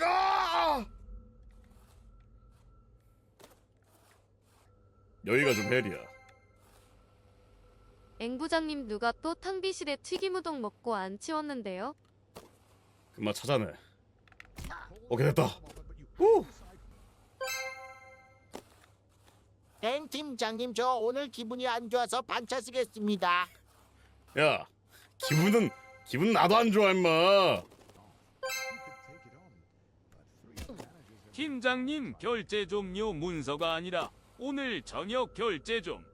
아! 여기가 좀 헬이야. 앵 부장님 누가 또 탕비실에 튀김 우동 먹고 안 치웠는데요? 금방 찾아내. 오케이 됐다. 후. 땡 팀장님 저 오늘 기분이 안 좋아서 반차 쓰겠습니다. 야 기분은 기분 나도 안 좋아 임마. 팀장님 결제 좀요 문서가 아니라 오늘 저녁 결제 좀.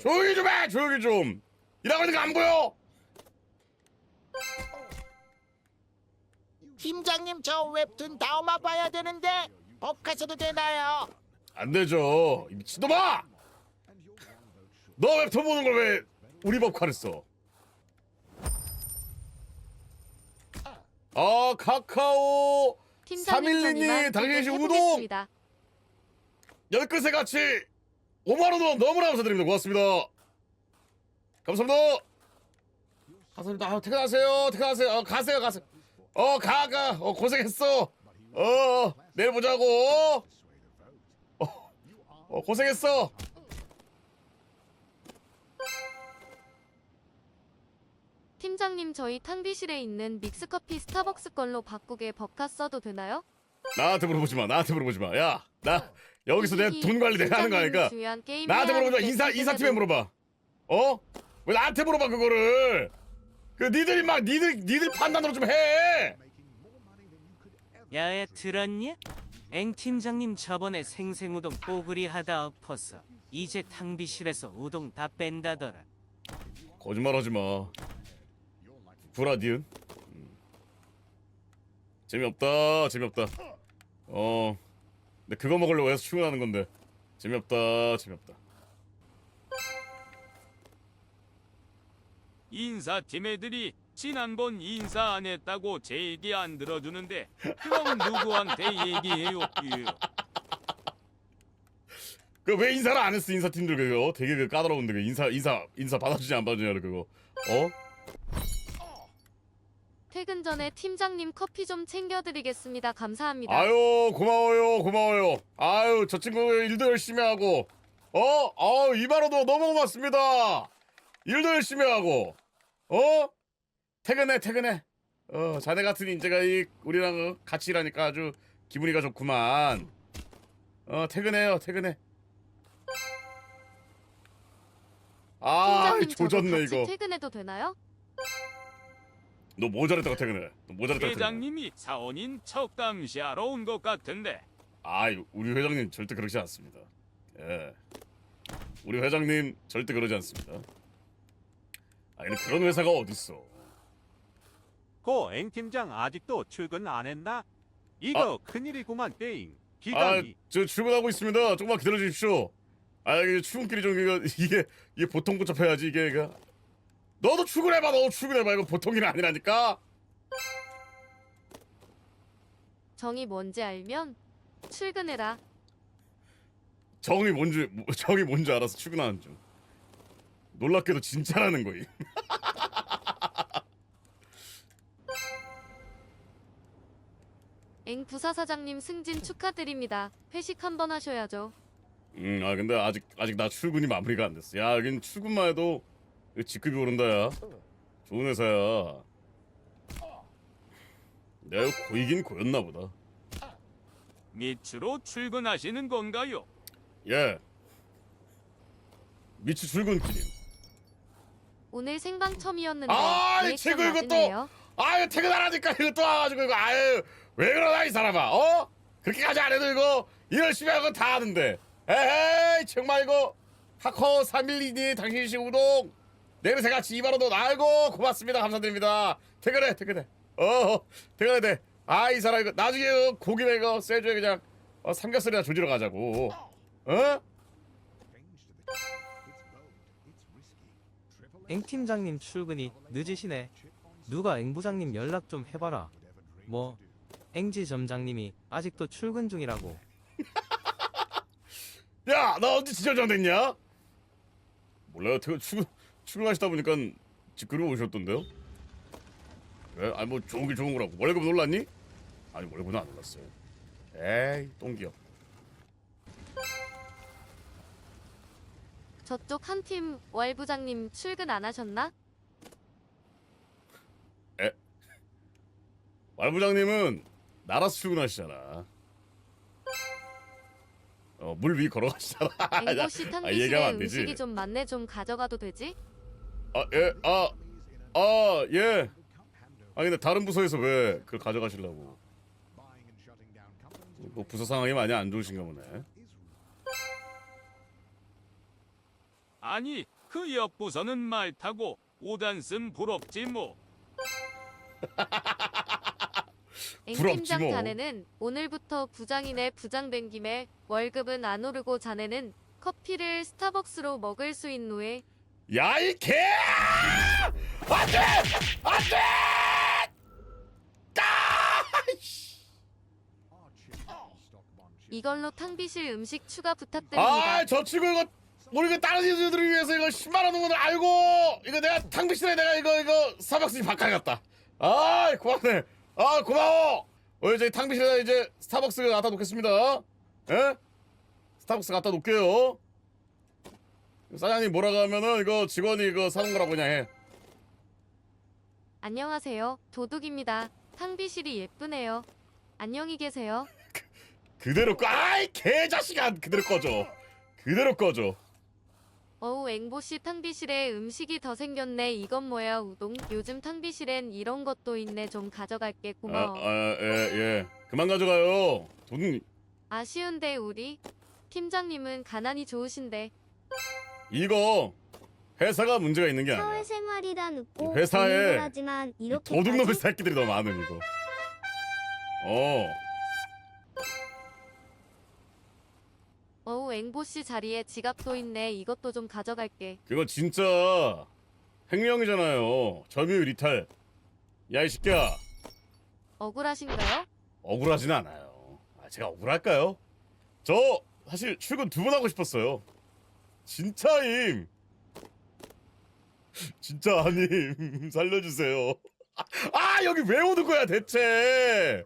조용히 좀 해. 조용히 좀. 일하고 있는 거 안 보여? 팀장님 저 웹툰 다음화 봐야 되는데 법카서도 되나요? 안 되죠. 이 미친놈아! 너 웹툰 보는 걸 왜 우리 법카를 써? 아 카카오 팀장님 전 312님, 이만 당신이 지금 우동! 해보겠습니다. 열 끝에 같이 5만 원 너무나 감사드립니다. 고맙습니다. 감사합니다. 감사합니다. 아, 퇴근하세요. 퇴근하세요. 어, 가세요. 가세요. 어, 가, 가. 어, 고생했어. 어, 내일 보자고. 어, 어 고생했어. 팀장님 저희 탕비실에 있는 믹스커피 스타벅스 걸로 바꾸게 법카 써도 되나요? 나한테 물어보지 마. 나한테 물어보지 마. 야, 나 여기서 내 돈 관리 내가 하는 거 아니까. 중요한 게임 나한테 물어보지 마. 하는데 인사 인사팀에 물어봐. 어? 왜 나한테 물어봐 그거를? 그 니들이 막 니들 니들 판단으로 좀 해. 야애 들었냐? 앵 팀장님 저번에 생생우동 뽀글이 하다 엎어서 이제 탕비실에서 우동 다 뺀다더라. 거짓말하지 마. 브라디은? 음. 재미없다. 재미없다. 어. 근데 그거 먹으려고 해서 출근하는 건데. 재미없다. 재미없다. 인사팀 애들이 지난번 인사 안 했다고 제 얘기 안 들어주는데 그럼 누구한테 얘기해요? 예. 그왜 인사를 안 했어 인사팀들 그거 되게 그 까다로운데 그 인사 인사 인사 받아주지 안 받아주냐 그거 어? 퇴근 전에 팀장님 커피 좀 챙겨드리겠습니다. 감사합니다. 아유 고마워요 고마워요 아유 저 친구 일도 열심히 하고 어? 아우 이바로도 너무 고맙습니다 일도 열심히 하고 어? 퇴근해 퇴근해 어 자네 같은 인재가 이 우리랑 어, 같이 일하니까 아주 기분이가 좋구만 어 퇴근해요 퇴근해 아 팀장님 저도 조졌네 같이 이거 퇴근해도 되나요? 너 모자랬다고 퇴근해 너 모자랬다고 퇴근해 회장님이 사원인 척담시하러 온 것 같은데 아, 우리 회장님 절대 그러지 않습니다. 예. 우리 회장님 절대 그러지 않습니다. 아, 근데 그런 회사가 어딨어. 고 앵팀장 아직도 출근 안 했나? 이거 큰일이구만 땡 아, 기간이 저 출근하고 있습니다. 조금만 기다려 주십시오. 아, 이게 출근길이 좀 이거 이게 이게 보통 붙잡혀야지 이게 이거. 너도 출근해봐, 너 출근해봐. 이거 보통 일이 아니라니까. 정이 뭔지 알면 출근해라. 정이 뭔지 뭐- 정이 뭔지 알아서 출근하는 중. 놀랍게도 진짜라는 거임. 앵 부사 사장님 승진 축하드립니다. 회식 한번 하셔야죠. 음, 아 근데 아직 아직 나 출근이 마무리가 안 됐어. 야, 여긴 출근만 해도 이거 직급이 오른다, 야. 좋은 회사야. 내가 이거 고이긴 고였나 보다. 밑으로 출근하시는 건가요? 예. 미치 출근길임. 오늘 생방 처음이었는데 아, 이 리액션 친구 이거 또- 맞으네요. 아유 퇴근하라니까 이거 또 와가지고 이거 아유 왜 그러나 이 사람아 어? 그렇게까지 안 해도 이거 일 열심히 하고 다 하는데 에헤이 정말 이거 카카오 312니 당신시 우동 같이 이바로도 날고 고맙습니다 감사드립니다 퇴근해 퇴근해 어 퇴근해 돼 아 이 사람 이거 나중에 고기나 이거 쇠줘야 그냥 어, 삼겹살이나 조지러 가자고 어? 앵 팀장님 출근이 늦으시네. 누가 앵 부장님 연락 좀 해봐라. 뭐 앵지 점장님이 아직도 출근 중이라고. 야, 나 언제 지점장 됐냐? 몰라요. 퇴근 출근 출근하시다 보니까 직급이 오셨던데요. 그래? 아니 뭐 좋은 게 좋은 거라고 월급 놀랐니? 아니 월급은 안 놀랐어요 에이 똥기업 저쪽 한 팀 월 부장님 출근 안 하셨나? 말부장님은 나라서 출근하시잖아 어 물 위 걸어가시잖아 앵보씨 아, 탕비실에 얘기하면 안 되지. 음식이 좀 많네 좀 가져가도 되지? 아, 예, 아, 아, 예. 아, 근데 다른 부서에서 왜 그걸 가져가시려고? 뭐 부서 상황이 많이 안 좋으신가 보네. 아니 그 옆 부서는 말 타고 오단슨 부럽지 뭐. 부럽지 앵팀장 뭐. 자네는 오늘부터 부장이네 부장 된 김에 월급은 안 오르고 자네는 커피를 스타벅스로 먹을 수 있노에 야, 이 개! 안 돼! 안 돼! 이걸로 탕비실 음식 추가 부탁드립니다. 아, 저 친구 이거 우리 그 다른 이들을 위해서 이거 10만 원 원을 알고 이거 내가 탕비실에 내가 이거 이거 스타벅스 바꿔 갔다. 아, 고맙네. 아, 고마워. 어, 이제 탕비실에다 이제 스타벅스 갖다 놓겠습니다. 예? 스타벅스 갖다 놓을게요. 사장님 뭐라고 하면은 이거 직원이 이거 사는 거라고 그냥 해. 안녕하세요. 도둑입니다. 탕비실이 예쁘네요. 안녕히 계세요. 그대로 꺼. 아이 개자식아 그대로 꺼줘. 그대로 꺼줘. 어우 앵보씨 탕비실에 음식이 더 생겼네. 이건 뭐야 우동? 요즘 탕비실엔 이런 것도 있네. 좀 가져갈게. 아, 고마워. 아, 예, 예. 그만 가져가요. 돈 아쉬운데 우리 팀장님은 가난이 좋으신데 이거 회사가 문제가 있는 게 아니야. 사회생활이란 웃고 회사에 거라지만 이렇게 도둑놈의 새끼들이 너무 많은 이거. 어. 어우 앵보 씨 자리에 지갑도 있네. 이것도 좀 가져갈게. 그거 진짜 횡령이잖아요. 점유율 이탈. 야 이 새끼야. 억울하신가요? 억울하진 않아요. 아, 제가 억울할까요? 저 사실 출근 두 번 하고 싶었어요. 진짜임. 진짜 아님 살려주세요. 아 여기 왜 오는 거야 대체?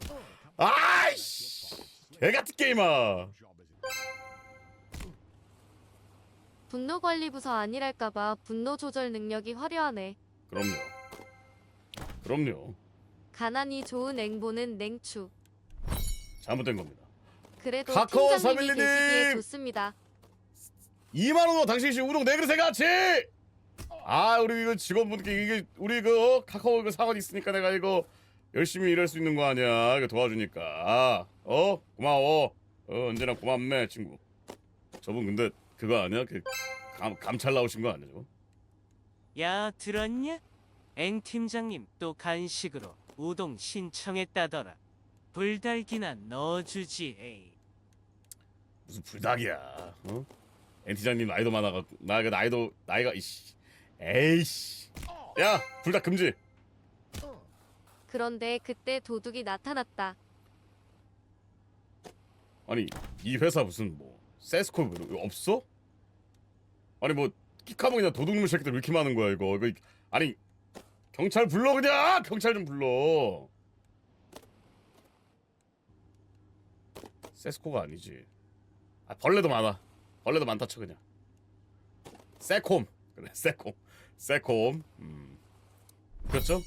아이씨 개같은 게임아. 분노관리부서 아니랄까봐 분노 조절 능력이 화려하네. 그럼요. 그럼요. 가난이 좋은 앵보는 냉추. 잘못된 겁니다. 그래도 카카오 팀장님이 사밀리님! 계시기에 좋습니다. 2만 원으로 당신이 우동 네 그릇에 같이. 아 우리 이거 직원분께 이게 우리 그 카카오 이거 사원 있으니까 내가 이거 열심히 일할 수 있는 거 아니야 이거 도와주니까 어 고마워 어 언제나 고맙네 친구 저분 근데 그거 아니야 그 감, 감찰 나오신 거 아니죠 야 들었냐? 앵 팀장님 또 간식으로 우동 신청했다더라. 불달기나 넣어주지. 에이. 무슨 불닭이야 어 엔티장님 나이도 많아갖고 나가 나이도 나이가 이씨 에이씨. 야 불닭 금지. 그런데 그때 도둑이 나타났다. 아니 이 회사 무슨 뭐 세스코 뭐 없어? 아니 뭐 키카몽이나 도둑놈의 새끼들 왜 이렇게 많은 거야 이거? 이거 아니 경찰 불러 그냥! 경찰 좀 불러. 세스코가 아니지. 아 벌레도 많아 벌레도 많다 쳐 그냥 세콤 그래 세콤 세콤 음 그렇죠?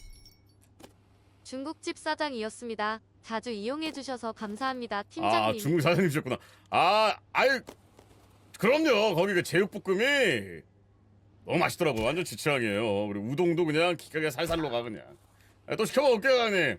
중국집 사장이었습니다. 자주 이용해 주셔서 감사합니다, 팀장님. 아 중국 사장님이셨구나. 아 아유 그럼요. 거기 그 제육볶음이 너무 맛있더라고. 완전 제 취향이에요. 그리고 우동도 그냥 기가게 살살로 가 그냥. 아, 또 시켜 먹을게요, 형님.